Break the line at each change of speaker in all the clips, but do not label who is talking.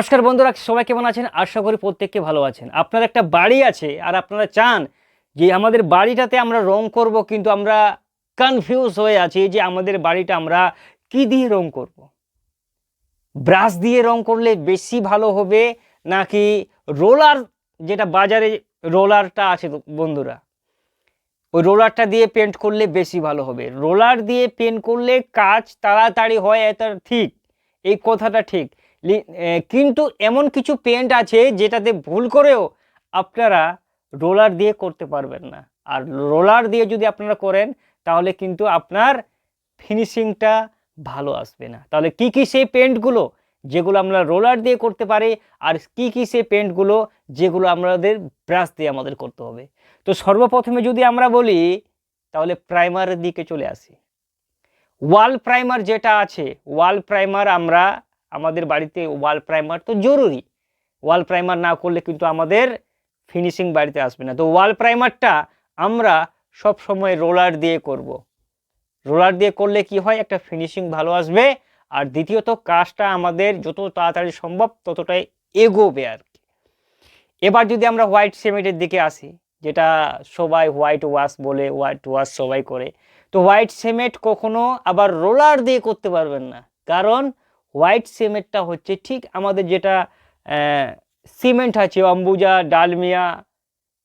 নমস্কার বন্ধুরা, সবাই কেমন আছেন? আশা করি প্রত্যেককে ভালো আছেন। আপনার একটা বাড়ি আছে আর আপনারা চান যে আমাদের বাড়িটাতে আমরা রং করব, কিন্তু আমরা কনফিউজ হয়ে আছি যে আমাদের বাড়িটা আমরা কি দিয়ে রং করব। ব্রাশ দিয়ে রং করলে বেশি ভালো হবে নাকি রোলার, যেটা বাজারে রোলারটা আছে বন্ধুরা, ওই রোলারটা দিয়ে পেন্ট করলে বেশি ভালো হবে। রোলার দিয়ে পেন্ট করলে কাজ তাড়াতাড়ি হয়, এটা ঠিক। এই কথাটা ঠিক। কিন্তু এমন কিছু পেন্ট আছে যেটাতে ভুল করেও আপনারা রোলার দিয়ে করতে পারবেন না। আর রোলার দিয়ে যদি আপনারা করেন, তাহলে কিন্তু আপনার ফিনিশিংটা ভালো আসবে না। তাহলে কি কি সেই পেন্টগুলো যেগুলো আমরা রোলার দিয়ে করতে পারি, আর কি কি সেই পেন্টগুলো যেগুলো আমাদের ব্রাশ দিয়ে আমাদের করতে হবে। তো সর্বপ্রথমে যদি আমরা বলি, তাহলে প্রাইমারের দিকে চলে আসি। ওয়াল প্রাইমার যেটা আছে ওয়াল প্রাইমার আমরা আমাদের বাড়িতে ওয়াল প্রাইমার তো জরুরি। ওয়াল প্রাইমার না করলে কিন্তু আমাদের ফিনিশিং বাড়িতে আসবে না। তো ওয়াল প্রাইমারটা আমরা সব সময় রোলার দিয়ে করব। রোলার দিয়ে করলে কি হয়? একটা ফিনিশিং ভালো আসবে। আর দ্বিতীয়ত কাজটা আমাদের যত তাড়াতাড়ি সম্ভব ততটাই এগোবে আর কি। এবার যদি আমরা হোয়াইট সিমেন্টের দিকে আসি, যেটা সবাই হোয়াইট ওয়াশ বলে হোয়াইট ওয়াশ সবাই করে, তো হোয়াইট সিমেন্ট কখনো আবার রোলার দিয়ে করতে পারবেন না। কারণ হোয়াইট সিমেন্টটা হচ্ছে ঠিক আমাদের যেটা সিমেন্ট আছে, অম্বুজা, ডালমিয়া,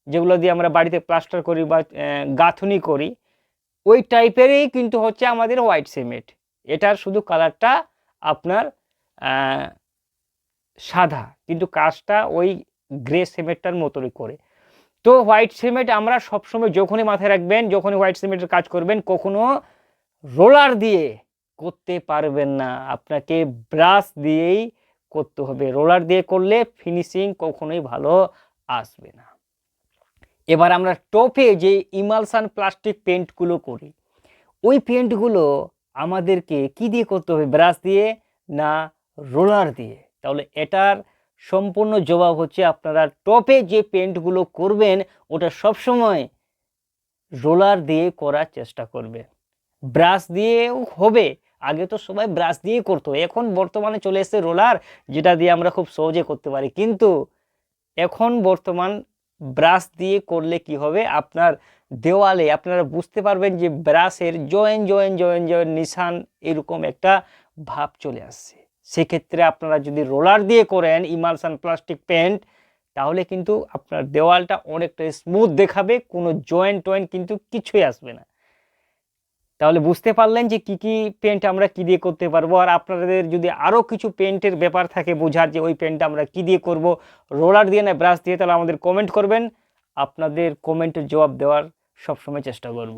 যেগুলো দিয়ে আমরা বাড়িতে প্লাস্টার করি বা গাঁথুনি করি, ওই টাইপেরই কিন্তু হচ্ছে আমাদের হোয়াইট সিমেন্ট। এটার শুধু কালারটা আপনার সাদা, কিন্তু কাজটা ওই গ্রে সিমেন্টটার মতোই করে। তো হোয়াইট সিমেন্ট আমরা সবসময় যখনই মাথায় রাখবেন, যখনই হোয়াইট সিমেন্টের কাজ করবেন, কখনো রোলার দিয়ে করতে পারবেন না। আপনাকে ব্রাশ দিয়েই করতে হবে। রোলার দিয়ে করলে ফিনিশিং কখনোই ভালো আসবে না। এবার আমরা টপে যে ইমালসান প্লাস্টিক পেন্টগুলো করি, ওই পেন্টগুলো আমাদেরকে কি দিয়ে করতে হবে? ব্রাশ দিয়ে না রোলার দিয়ে? তাহলে এটার সম্পূর্ণ জবাব হচ্ছে আপনারা টপে যে পেন্টগুলো করবেন, ওটা সবসময় রোলার দিয়ে করার চেষ্টা করবে ব্রাশ দিয়েও হবে আগে তো সবাই ব্রাশ দিয়ে করতো। এখন বর্তমানে চলে এসেছে রোলার যেটা দিয়ে আমরা খুব সহজে করতে পারি। কিন্তু এখন বর্তমান ব্রাশ দিয়ে করলে কি হবে? আপনার দেওয়ালে আপনারা বুঝতে পারবেন যে ব্রাশের জয়েন জয়েন জয়েন জয়েন নিশান এরকম একটা ভাব চলে আসছে। সেক্ষেত্রে আপনারা যদি রোলার দিয়ে করেন ইমালসান প্লাস্টিক পেন্ট তাহলে কিন্তু আপনার দেওয়ালটা অনেকটা স্মুথ দেখাবে, কোনো জয়েন্ট টয়েন্ট কিন্তু কিছুই আসবে না। তাহলে বুঝতে পারলেন যে কি কি পেন্ট আমরা কি দিয়ে করতে পারব। আর আপনাদের যদি আরও কিছু পেন্টের ব্যাপার থাকে বোঝার যে ওই পেন্টটা আমরা কি দিয়ে করব রোলার দিয়ে না ব্রাশ দিয়ে, তাহলে আমাদের কমেন্ট করবেন। আপনাদের কমেন্টের জবাব দেওয়ার সবসময় চেষ্টা করব।